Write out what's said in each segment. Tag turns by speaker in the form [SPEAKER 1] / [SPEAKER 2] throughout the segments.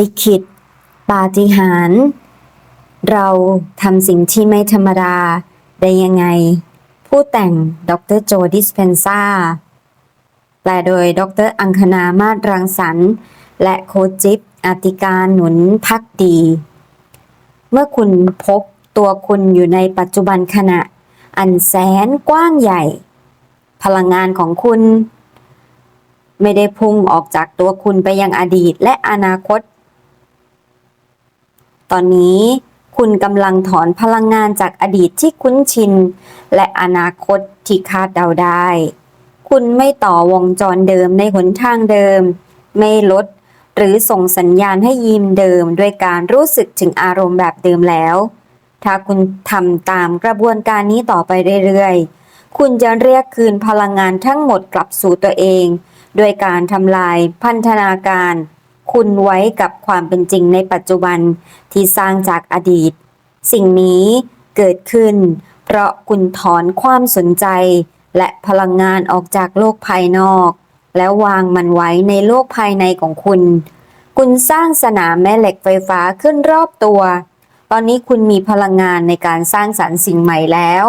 [SPEAKER 1] ลิขิต ปาฏิหาริย์เราทำสิ่งที่ไม่ธรรมดาได้ยังไง ผู้แต่งดรโจดิสเพนซาแปลโดยดรอังคณามาตรังสรรค์ และโคจิบอติการหนุนพักดี เมื่อคุณพบตัวคุณอยู่ในปัจจุบันขณะ อันแสนกว้างใหญ่ พลังงานของคุณ ไม่ได้พุ่งออกจากตัวคุณไปยังอดีตและอนาคต ตอนนี้คุณกำลังถอนพลังงานจากอดีตที่คุ้นชิน และอนาคตที่คาดเดาได้ คุณไม่ต่อวงจรเดิมในหนทางเดิม ไม่ลด หรือส่งสัญญาณให้ยีมเดิม ด้วยการรู้สึกถึงอารมณ์แบบเดิมแล้ว ถ้าคุณทำตามกระบวนการนี้ต่อไปเรื่อยๆ คุณจะเรียกคืนพลังงานทั้งหมดกลับสู่ตัวเอง ด้วยการทำลายพันธนาการ คุณไว้กับความเป็นจริงในปัจจุบันที่สร้างจากอดีต สิ่งนี้เกิดขึ้น เพราะคุณถอนความสนใจ และพลังงานออกจากโลกภายนอก แล้ววางมันไว้ในโลกภายในของคุณ คุณสร้างสนามแม่เหล็กไฟฟ้าขึ้นรอบตัว ตอนนี้คุณมีพลังงานในการสร้างสรรค์สิ่งใหม่แล้ว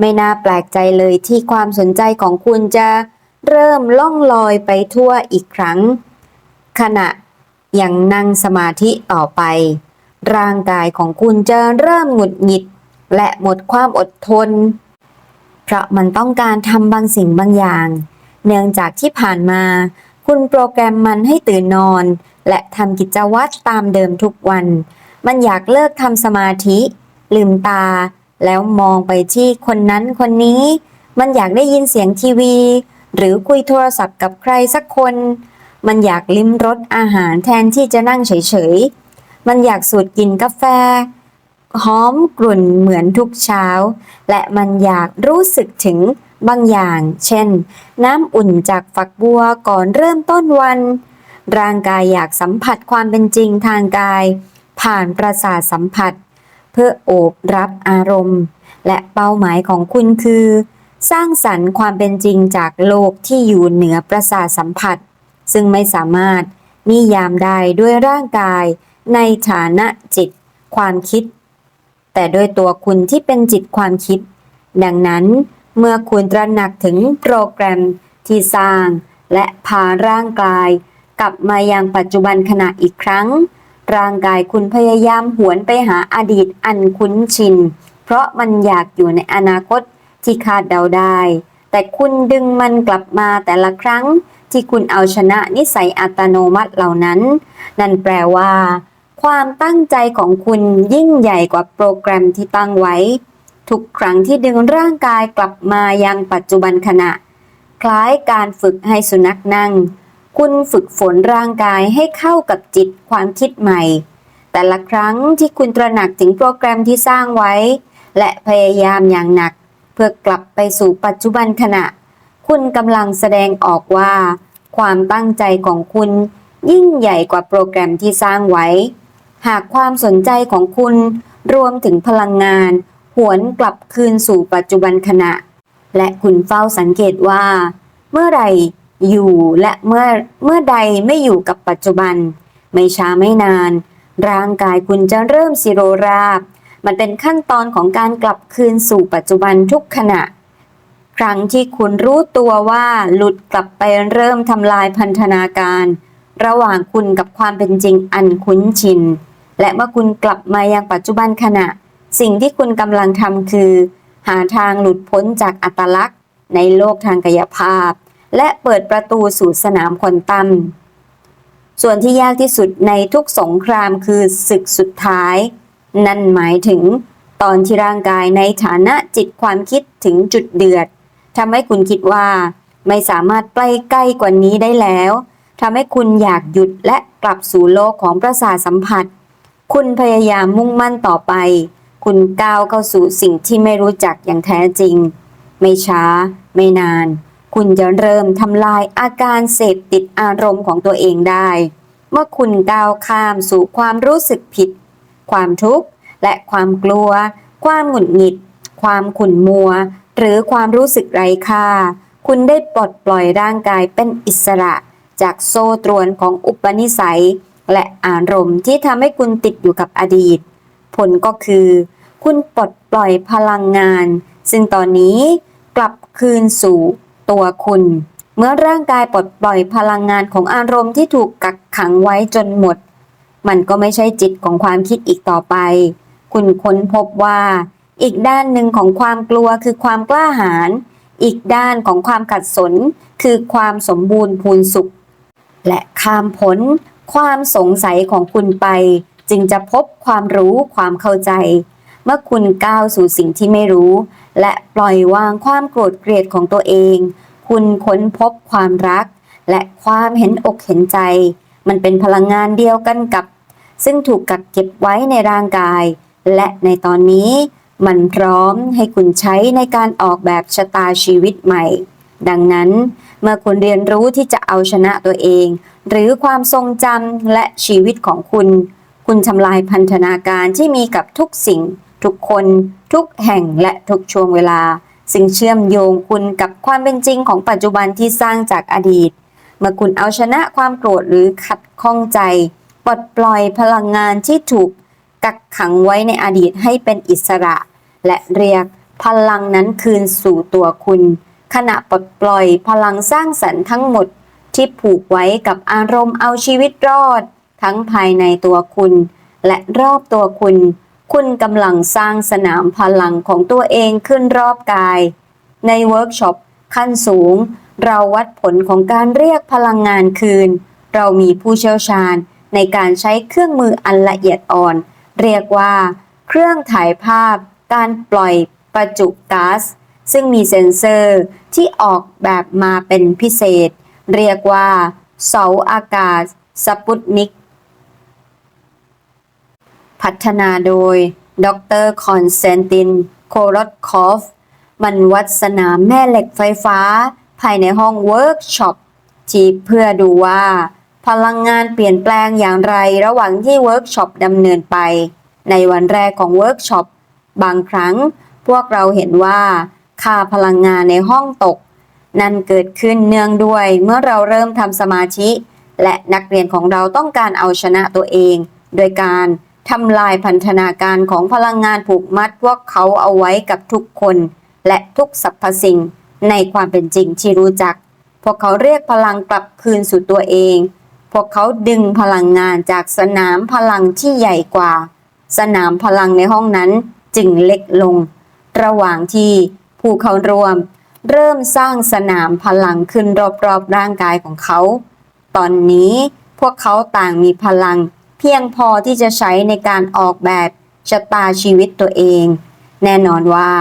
[SPEAKER 1] ไม่น่าแปลกใจเลยที่ความสนใจของคุณจะเริ่มล่องลอยไปทั่วอีกครั้ง ขณะยังนั่งสมาธิต่อไป ร่างกายของคุณจะเริ่มหงุดหงิด และหมดความอดทน เพราะมันต้องการทำบางสิ่งบางอย่าง เนื่องจากที่ผ่านมา คุณโปรแกรมมันให้ตื่นนอน และทำกิจวัตรตามเดิมทุกวัน มันอยากเลิกทำสมาธิ ลืมตา แล้วมองไปที่คนนั้นคนนี้ มันอยากได้ยินเสียงทีวี หรือคุยโทรศัพท์กับใครสักคน มันอยากลิ้มรสอาหารแทนที่จะนั่งเฉยๆ มันอยากสูดกลิ่นกาแฟ หอมกลุ่นเหมือนทุกเช้า และมันอยากรู้สึกถึงบางอย่าง เช่น น้ำอุ่นจากฝักบัวก่อนเริ่มต้นวัน ร่างกายอยากสัมผัสความเป็นจริงทางกาย ผ่านประสาทสัมผัส เพื่อโอบรับอารมณ์ และเป้าหมายของคุณคือ สร้างสรรค์ความเป็นจริงจากโลกที่อยู่เหนือประสาทสัมผัส ซึ่งไม่สามารถนิยามได้ด้วยร่างกายในฐานะจิตความคิด แต่ด้วยตัวคุณที่เป็นจิตความคิด ดังนั้นเมื่อคุณตระหนักถึงโปรแกรมที่สร้างและพาร่างกาย กลับมายังปัจจุบันขณะอีกครั้ง ร่างกายคุณพยายามหวนไปหาอดีตอันคุ้นชิน เพราะมันอยากอยู่ในอนาคตที่คาดเดาได้ แต่คุณดึงมันกลับมาแต่ละครั้งที่คุณเอาชนะนิสัยอัตโนมัติเหล่านั้น นั่นแปลว่า ความตั้งใจของคุณยิ่งใหญ่กว่าโปรแกรมที่ตั้งไว้ ทุกครั้งที่ดึงร่างกายกลับมายังปัจจุบันขณะ คล้ายการฝึกให้สุนัขนั่ง คุณฝึกฝนร่างกายให้เข้ากับจิตความคิดใหม่ แต่ละครั้งที่คุณตระหนักถึงโปรแกรมที่สร้างไว้ และพยายามอย่างหนัก พื่อกลับไปสู่ปัจจุบันขณะ คุณกำลังแสดงออกว่า ความตั้งใจของคุณยิ่งใหญ่กว่าโปรแกรมที่สร้างไว้ หากความสนใจของคุณรวมถึงพลังงาน หวนกลับคืนสู่ปัจจุบันขณะ และคุณเฝ้าสังเกตว่า เมื่อไรอยู่และเมื่อเมื่อใดไม่อยู่กับปัจจุบัน ไม่ช้าไม่นาน ร่างกายคุณจะเริ่มสิโรราบ มันเป็นขั้นตอนของการกลับคืนสู่ปัจจุบันทุกขณะ ครั้งที่คุณรู้ตัวว่าหลุดกลับไปเริ่มทำลายพันธนาการ ระหว่างคุณกับความเป็นจริงอันคุ้นชิน และเมื่อคุณกลับมายังปัจจุบันขณะ สิ่งที่คุณกำลังทำคือ หาทางหลุดพ้นจากอัตลักษณ์ ในโลกทางกายภาพ และเปิดประตูสู่สนามควอนตัมส่วนที่ยากที่สุดในทุกสงครามคือศึกสุดท้าย นั่นหมายถึง ตอนที่ร่างกายในฐานะจิตความคิดถึงจุดเดือดทำให้คุณคิดว่า ไม่สามารถไปใกล้กว่านี้ได้แล้วทำให้คุณอยากหยุดและกลับสู่โลกของประสาทสัมผัส คุณพยายามมุ่งมั่นต่อไป คุณก้าวเข้าสู่สิ่งที่ไม่รู้จักอย่างแท้จริง ไม่ช้า ไม่นาน คุณจะเริ่มทำลายอาการเสพติดอารมณ์ของตัวเองได้ เมื่อคุณก้าวข้ามสู่ความรู้สึกผิด ความทุกข์ และความกลัว ความหงุดหงิด ความขุ่นมัว หรือความรู้สึกไร้ค่า คุณได้ปลดปล่อยร่างกายเป็นอิสระ จากโซ่ตรวนของอุปนิสัย และอารมณ์ที่ทำให้คุณติดอยู่กับอดีต ผลก็คือ คุณปลดปล่อยพลังงาน ซึ่งตอนนี้กลับคืนสู่ตัวคุณ เมื่อร่างกายปลดปล่อยพลังงานของอารมณ์ที่ถูกกักขังไว้จนหมด มันก็ไม่ใช่จิตของความคิดอีกต่อไป คุณค้นพบว่า อีกด้านหนึ่งของความกลัวคือความกล้าหาญ อีกด้านของความขัดสน คือความสมบูรณ์พูนสุข และข้ามพ้นความสงสัยของคุณไป จึงจะพบความรู้ความเข้าใจ เมื่อคุณก้าวสู่สิ่งที่ไม่รู้ และปล่อยวางความโกรธเกลียดของตัวเอง คุณค้นพบความรัก และความเห็นอกเห็นใจ มันเป็นพลังงานเดียวกันกับ ซึ่งถูกกักเก็บไว้ในร่างกาย และในตอนนี้มันพร้อมให้คุณใช้ในการออกแบบชะตาชีวิตใหม่ ดังนั้น เมื่อคุณเรียนรู้ที่จะเอาชนะตัวเอง หรือความทรงจำและชีวิตของคุณ คุณทำลายพันธนาการที่มีกับทุกสิ่ง ทุกคน ทุกแห่งและทุกช่วงเวลา ซึ่งเชื่อมโยงคุณกับความเป็นจริงของปัจจุบันที่สร้างจากอดีต เมื่อคุณเอาชนะความโกรธหรือขัดข้องใจ ปลดปล่อยพลังงานที่ถูกกักขังไว้ในอดีตให้เป็นอิสระ และเรียกพลังนั้นคืนสู่ตัวคุณ ขณะปลดปล่อยพลังสร้างสรรค์ทั้งหมดที่ผูกไว้กับอารมณ์เอาชีวิตรอด ทั้งภายในตัวคุณ และรอบตัวคุณ คุณกำลังสร้างสนามพลังของตัวเองขึ้นรอบกาย ในเวิร์กช็อปขั้นสูง เราวัดผลของการเรียกพลังงานคืน เรามีผู้เชี่ยวชาญ ในการใช้เครื่องมืออันละเอียดอ่อน เรียกว่า เครื่องถ่ายภาพ การปล่อยประจุก๊าซซึ่งมีเซ็นเซอร์ที่ออกแบบมาเป็นพิเศษ เรียกว่า เสาอากาศสปุตนิก พัฒนาโดย ดรคอนสแตนติน โครตคอฟ มันวัดสนามแม่เหล็กไฟฟ้า ภายในห้องเวิร์กช็อปที่เพื่อดูว่า พลังงานเปลี่ยนแปลงอย่างไรระหว่างที่เวิร์กช็อปดำเนินไป ในวันแรกของเวิร์กช็อปบางครั้ง พวกเราเห็นว่า ค่าพลังงานในห้องตก นั่นเกิดขึ้นเนื่องด้วยเมื่อเราเริ่มทำสมาธิ และนักเรียนของเราต้องการเอาชนะตัวเอง โดยการทำลายพันธนาการของพลังงานผูกมัดพวกเขาเอาไว้กับทุกคน และทุกสรรพสิ่งในความเป็นจริงที่รู้จัก พวกเขาเรียกพลังกลับคืนสู่ตัวเอง พวกเขาดึงพลังงานจากสนามพลังที่ใหญ่กว่า สนามพลังในห้องนั้นจึงเล็กลง ระหว่างที่ผู้เขารวม เริ่มสร้างสนามพลังขึ้นรอบๆร่างกายของเขา ตอนนี้พวกเขาต่างมีพลัง เพียงพอที่จะใช้ในการออกแบบชะตาชีวิตตัวเอง แน่นอนว่า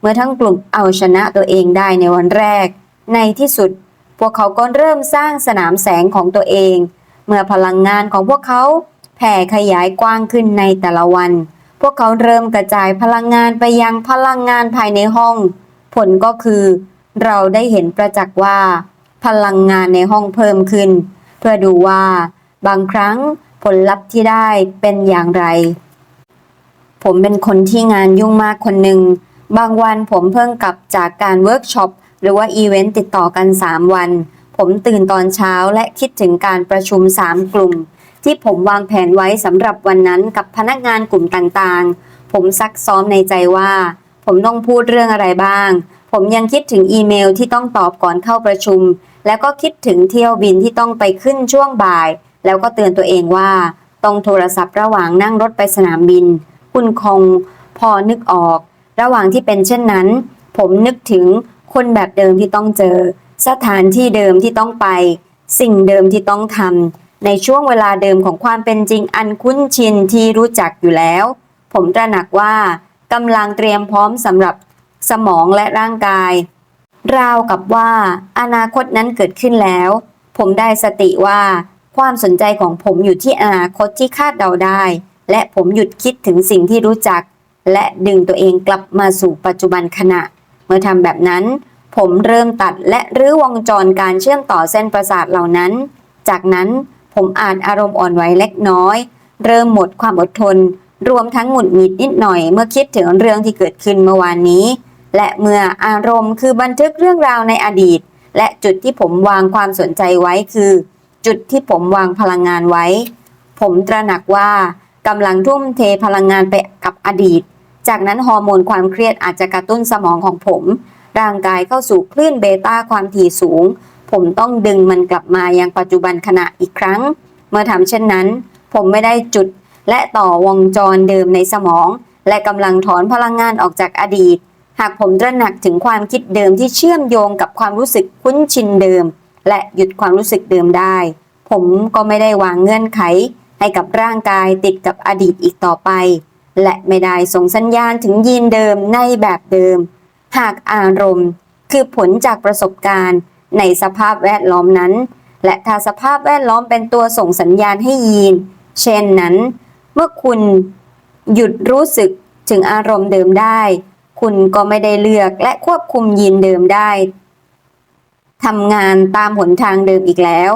[SPEAKER 1] เมื่อทั้งกลุ่มเอาชนะตัวเองได้ในวันแรก ในที่สุด พวกเขาก็เริ่มสร้างสนามแสงของตัวเอง เมื่อพลังงานของพวกเขาแผ่ขยายกว้างขึ้นในแต่ละวัน พวกเขาเริ่มกระจายพลังงานไปยังพลังงานภายในห้อง ผลก็คือ เราได้เห็นประจักษ์ว่า พลังงานในห้องเพิ่มขึ้น เพื่อดูว่า บางครั้งผลลัพธ์ที่ได้เป็นอย่างไร ผมเป็นคนที่งานยุ่งมากคนหนึ่ง บางวันผมเพิ่งกลับจากการเวิร์กช็อปหรือว่าอีเวนต์ติดต่อกัน 3 วัน ผมตื่นตอนเช้าและคิดถึงการประชุม 3 กลุ่ม ที่ผมวางแผนไว้สำหรับวันนั้นกับพนักงานกลุ่มต่างๆ ผมซักซ้อมในใจว่า ผมต้องพูดเรื่องอะไรบ้าง ผมยังคิดถึงอีเมลที่ต้องตอบก่อนเข้าประชุม แล้วก็คิดถึงเที่ยวบินที่ต้องไปขึ้นช่วงบ่าย แล้วก็เตือนตัวเองว่าต้องโทรศัพท์ระหว่างนั่งรถไปสนามบิน คุณคงพอนึกออก ระหว่างที่เป็นเช่นนั้น ผมนึกถึงคนแบบเดิมที่ต้องเจอ สถานที่เดิมที่ต้องไป สิ่งเดิมที่ต้องทำในช่วงเวลาเดิมของความเป็นจริงอันคุ้นชินที่รู้จักอยู่แล้ว ผมตระหนักว่ากำลังเตรียมพร้อมสำหรับสมองและร่างกาย ราวกับว่าอนาคตนั้นเกิดขึ้นแล้ว ผมได้สติว่าความสนใจของผมอยู่ที่อนาคตที่คาดเดาได้ และผมหยุดคิดถึงสิ่งที่รู้จัก และดึงตัวเองกลับมาสู่ปัจจุบันขณะ เมื่อทำแบบนั้น ผมเริ่มตัดและรื้อวงจรการเชื่อมต่อเส้นประสาทเหล่านั้น จากนั้นผมอาจอารมณ์อ่อนไหวเล็กน้อย เริ่มหมดความอดทน รวมทั้งหงุดหงิดนิดหน่อยเมื่อคิดถึงเรื่องที่เกิดขึ้นเมื่อวานนี้ และเมื่ออารมณ์คือบันทึกเรื่องราวในอดีต และจุดที่ผมวางความสนใจไว้คือ จุดที่ผมวางพลังงานไว้ผผมตระหนักว่ากำลังทุ่มเทพลังงานไปกับอดีต จากนั้นฮอร์โมนความเครียดอาจจะกระตุ้นสมองของผม ร่างกายเข้าสู่คลื่นเบต้าความถี่สูง ผมต้องดึงมันกลับมายังปัจจุบันขณะอีกครั้ง เมื่อทำเช่นนั้น ผมไม่ได้จุดและต่อวงจรเดิมในสมอง และกำลังถอนพลังงานออกจากอดีต หากผมตระหนักถึงความคิดเดิมที่เชื่อมโยงกับความรู้สึกคุ้นชินเดิม และหยุดความรู้สึกเดิมได้ ผมก็ไม่ได้วางเงื่อนไข ให้กับร่างกายติดกับอดีตอีกต่อไป และไม่ได้ส่งสัญญาณถึงยีนเดิมในแบบเดิม หากอารมณ์ คือผลจากประสบการณ์ในสภาพแวดล้อมนั้น และถ้าสภาพแวดล้อมเป็นตัวส่งสัญญาณให้ยีน เช่นนั้น เมื่อคุณหยุดรู้สึกถึงอารมณ์เดิมได้ คุณก็ไม่ได้เลือกและควบคุมยีนเดิมได้ทำงานตามหนทางเดิมอีกแล้ว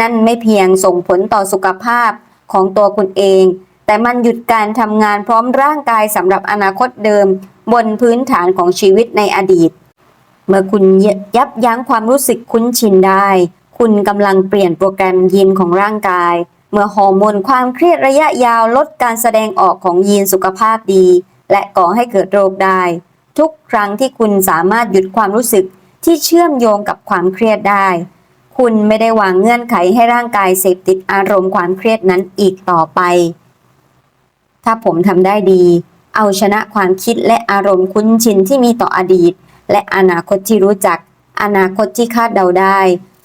[SPEAKER 1] นั่นไม่เพียงส่งผลต่อสุขภาพของตัวคุณเอง แต่มันหยุดการทำงานพร้อมร่างกายสำหรับอนาคตเดิม บนพื้นฐานของชีวิตในอดีต เมื่อคุณยับยั้งความรู้สึกคุ้นชินได้ คุณกำลังเปลี่ยนโปรแกรมยีนของร่างกาย เมื่อฮอร์โมนความเครียดระยะยาวลดการแสดงออกของยีนสุขภาพดี และก่อให้เกิดโรคได้ ทุกครั้งที่คุณสามารถหยุดความรู้สึกที่เชื่อมโยงกับความเครียดได้ คุณไม่ได้วางเงื่อนไขให้ร่างกายเสพติดอารมณ์ความเครียดนั้นอีกต่อไป ถ้าผมทำได้ดี เอาชนะความคิดและอารมณ์คุ้นชินที่มีต่ออดีต และอนาคตที่รู้จัก อนาคตที่คาดเดาได้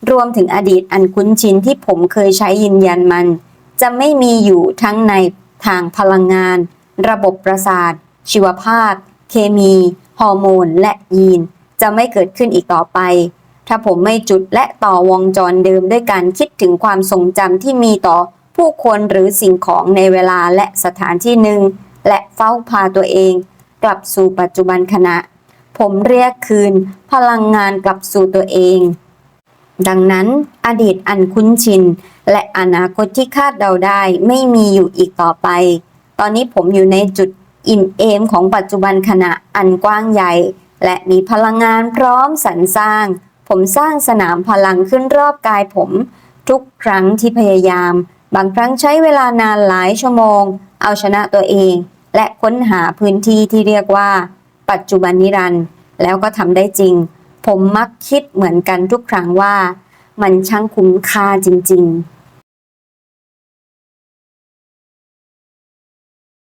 [SPEAKER 1] รวมถึงอดีตอันคุ้นชินที่ผมเคยใช้ยืนยันมัน จะไม่มีอยู่ทั้งในทางพลังงาน ระบบประสาท ชีวภาพ เคมี ฮอร์โมน และยีน จะไม่เกิดขึ้นอีกต่อไป ถ้าผมไม่จุดและต่อวงจรเดิมด้วยการคิดถึงความทรงจำที่มีต่อผู้คนหรือสิ่งของในเวลาและสถานที่หนึ่ง และเฝ้าพาตัวเอง กลับสู่ปัจจุบันขณะ ผมเรียกคืน พลังงานกลับสู่ตัวเอง ดังนั้น อดีตอันคุ้นชิน และอนาคตที่คาดเดาได้ไม่มีอยู่อีกต่อไป ตอนนี้ผมอยู่ในจุดอิ่มเอมของปัจจุบันขณะอันกว้างใหญ่ และมีพลังงานพร้อมสรรสร้าง ผมสร้างสนามพลังขึ้นรอบกายผม ทุกครั้งที่พยายาม บางครั้งใช้เวลานานหลายชั่วโมง เอาชนะตัวเอง และค้นหาพื้นที่ที่เรียกว่า ปัจจุบันนิรันดร์แล้วก็ทำได้จริง ผมมักคิดเหมือนกันทุกครั้งว่า มันช่างคุ้มค่าจริง ๆ